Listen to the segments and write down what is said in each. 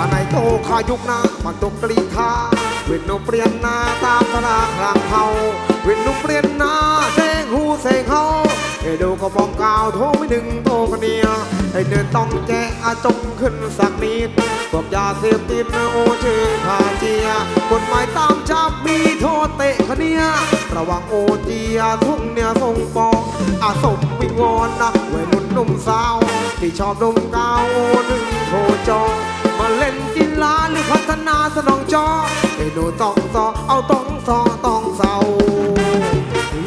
าในโตขายุกนามันตกกรีธาเวนโนเปลี่ยนหนาตามตลาดรางเขาเวนโนเปลี่ยนหนาเซงหูเซงเขาไอ้ดูก็มองกาวโทไม่ดึงโตกันเนียไอ้เดินต้องแจอาจงขึ้นสักนิดพวกยาเสพติดโอชื่อคาเจียกฎหมายตามจับมีโทษเตะคะเนียระวังโอเจียทุ่งเนี่ยส่งปองอาสมวิงวอนนะวัยรุ่นหนุ่มสาวที่ชอบดมกาวโอหนึ่งโทจอม พัฒนาสนองจอไอ้หนูต้องซอเอาต้องซอต้องเศร้า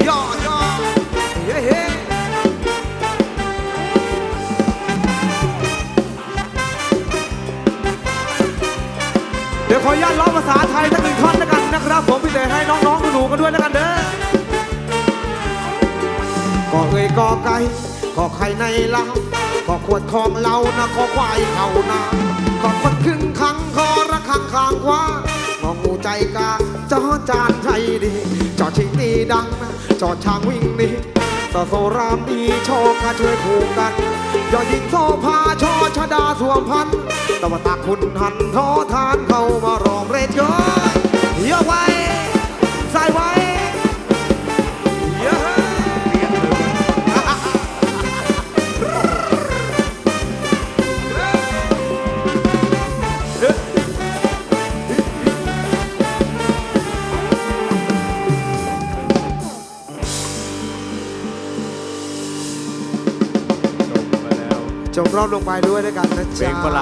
ย่อย่อเฮ้เฮ้เดี๋ยวขออนุญาตร้องภาษาไทยสักหนึ่งท่อนแล้วกันนะครับ ผมพี่เตให้น้องๆหนูๆกันด้วยแล้วกันเด้อก็เอ่ยก็ไก่ก็ไข่ในล้าก็ขวดของเรานะก็ควายเขานาก็คนครึ่งขังคอางข้างขวางองูใจกาจอจานไทยดีจอชิงตีดังนะจอช้างวิ่งนีสโซรามดีโชคกาช่วยคู่กันยอดหญิงโซพาชอชดาสวมพันตะวันตาคุณหันท้อทานเข้ามา จบรอบลงไปด้วยด้วยกันนะจ๊ะ